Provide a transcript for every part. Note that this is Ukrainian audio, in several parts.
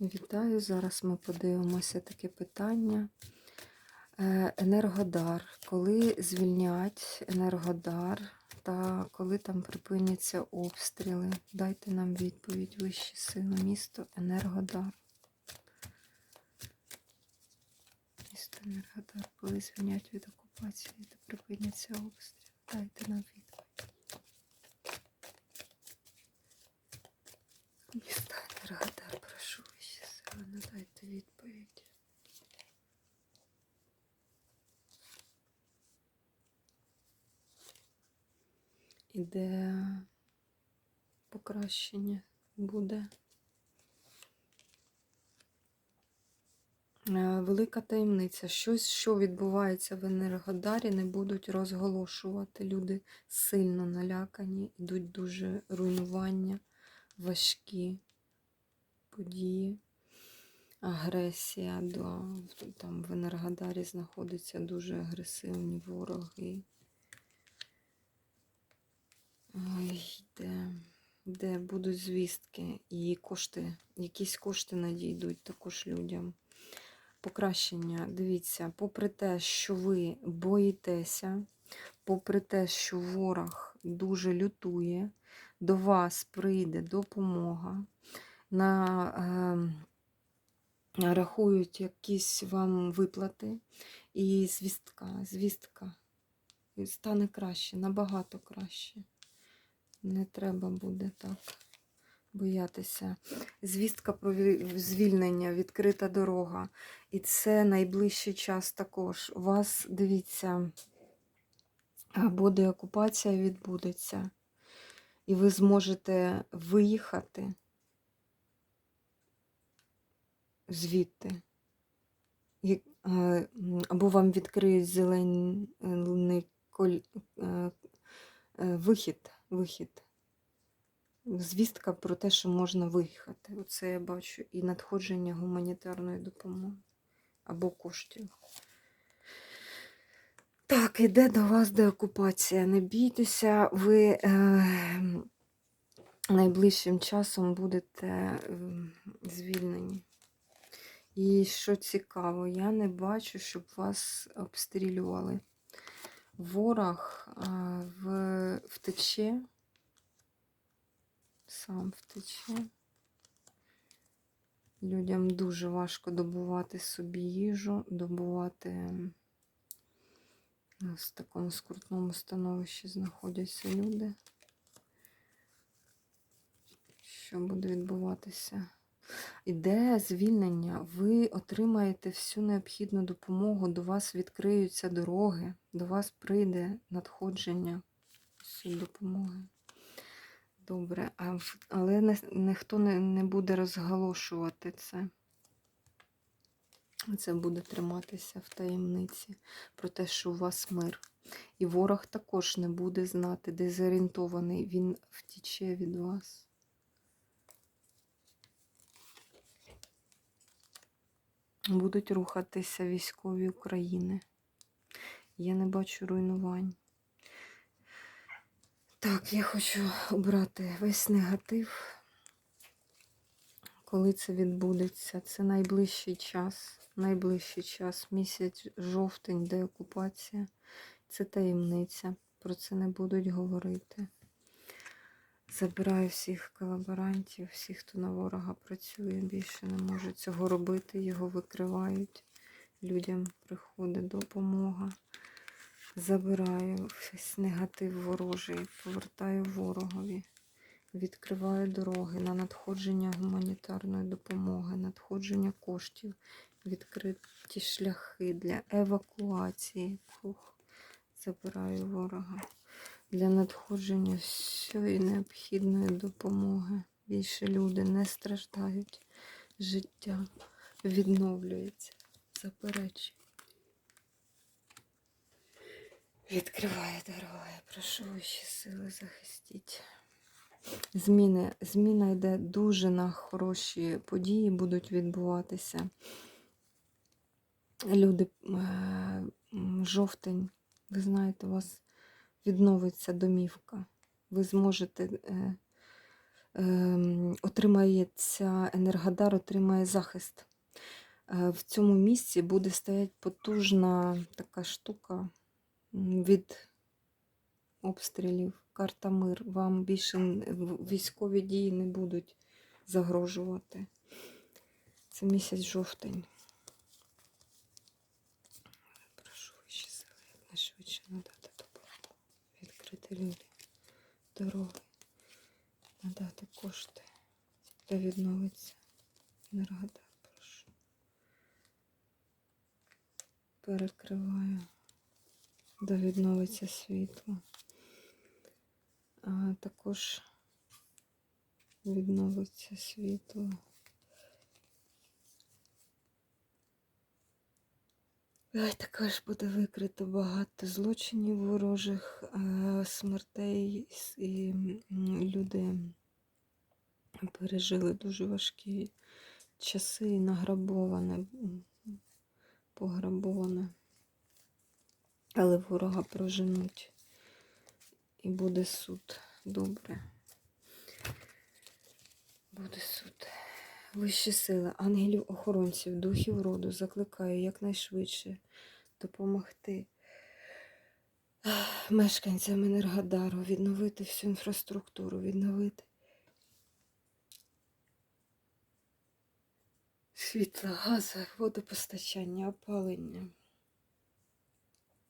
Вітаю! Зараз ми подивимося таке питання. Е, Енергодар. Коли звільнять Енергодар та коли там припиняться обстріли? Дайте нам відповідь вищі сили. Місто Енергодар. Місто Енергодар. Коли звільнять від окупації та припиняться обстріли? Дайте нам відповідь. Місто Енергодар, прошу вищі сили, надайте відповідь. Іде покращення буде. Е, Велика таємниця. Щось, що відбувається в Енергодарі, не будуть розголошувати. Люди сильно налякані, йдуть дуже руйнування, важкі події, агресія. До, там в Енергодарі знаходяться дуже агресивні вороги. Ой, де, де будуть звістки і кошти, якісь кошти надійдуть також людям. Покращення, дивіться, попри те, що ви боїтеся, попри те, що ворог дуже лютує, до вас прийде допомога, на, е, рахують якісь вам виплати і звістка, звістка. Стане краще, набагато краще. Не треба буде так боятися. Звістка про звільнення, відкрита дорога. І це найближчий час також. У вас, дивіться, а, буде окупація відбудеться. І ви зможете виїхати звідти. Е, Або вам відкриють зелений е, е, вихід, вихід. Звістка про те, що можна виїхати. Оце я бачу. І надходження гуманітарної допомоги або коштів. Так, іде до вас деокупація. Не бійтеся, ви е, найближчим часом будете е, звільнені. І що цікаво, я не бачу, щоб вас обстрілювали. Ворог в, втече, сам втече. Людям дуже важко добувати собі їжу, добувати в такому скрутному становищі знаходяться люди. Що буде відбуватися? Іде звільнення, ви отримаєте всю необхідну допомогу, до вас відкриються дороги, до вас прийде надходження допомоги. Добре, а, але не, ніхто не, не буде розголошувати це. Це буде триматися в таємниці про те, що у вас мир. І ворог також не буде знати, дезорієнтований, він втіче від вас. Будуть рухатися військові України. Я не бачу руйнувань. Так, я хочу обрати весь негатив. Коли це відбудеться? Це найближчий час. Найближчий час. Місяць жовтень, деокупація. Це таємниця. Про це не будуть говорити. Забираю всіх колаборантів, всіх, хто на ворога працює, більше не може цього робити, його викривають. Людям приходить допомога. Забираю весь негатив ворожий, повертаю ворогові, відкриваю дороги на надходження гуманітарної допомоги, надходження коштів, відкриті шляхи для евакуації. Забираю ворога для надходження всієї необхідної допомоги. Більше люди не страждають, життя відновлюється, заперечує. Відкриває дороги, прошу ваші сили захистіть. Зміни, зміна йде дуже на хороші події будуть відбуватися. Люди, е, жовтень, ви знаєте, у вас відновиться домівка. Ви зможете е, ем, отримається енергодар, отримає захист. Е, В цьому місці буде стояти потужна така штука від обстрілів. Карта мир. Вам більше військові дії не будуть загрожувати. Це місяць жовтень. Прошу вищі сили, якнайшвидше надати допомогу. Відкрити люди, дороги, надати кошти, де відновиться енергодар. Прошу. Перекриваю, де відновиться світло. А також відновиться світло. Також буде викрито багато злочинів ворожих, е, смертей і люди пережили дуже важкі часи, і награбоване, пограбоване. Але ворога проженуть і буде суд. Добре. Буде суд. Вищі сили, ангелів охоронців, духів роду закликаю якнайшвидше допомогти мешканцям Енергодару відновити всю інфраструктуру, відновити світло, газу, водопостачання, опалення.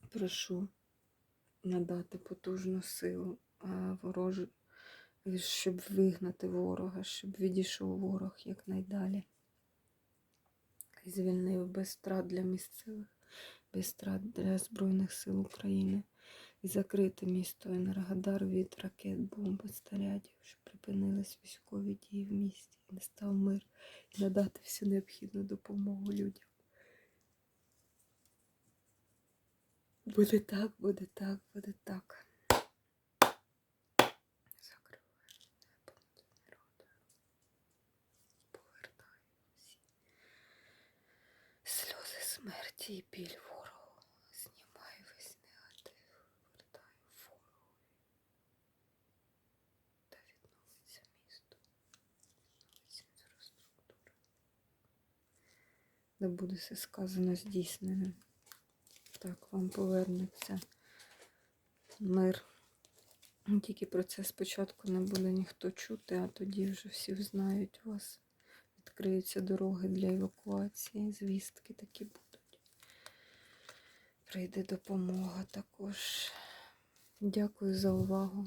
Прошу надати потужну силу ворожу, щоб вигнати ворога, щоб відійшов ворог якнайдалі. І звільнив без страт для місцевих, без страт для Збройних сил України. І закрити місто Енергодар від ракет, бомб, снарядів, щоб припинились військові дії в місті, і настав мир, і надати всю необхідну допомогу людям. Буде так, буде так, буде так. І біль ворогу. Знімаю весь негатив, вертаю ворогу. Та відновиться місто. Відновиться інфраструктура. Да буде все сказано здійснене. Так, вам повернеться мир. Тільки про це спочатку не буде ніхто чути, а тоді вже всі знають вас. Відкриються дороги для евакуації, звістки такі будуть. Прийде допомога також. Дякую за увагу.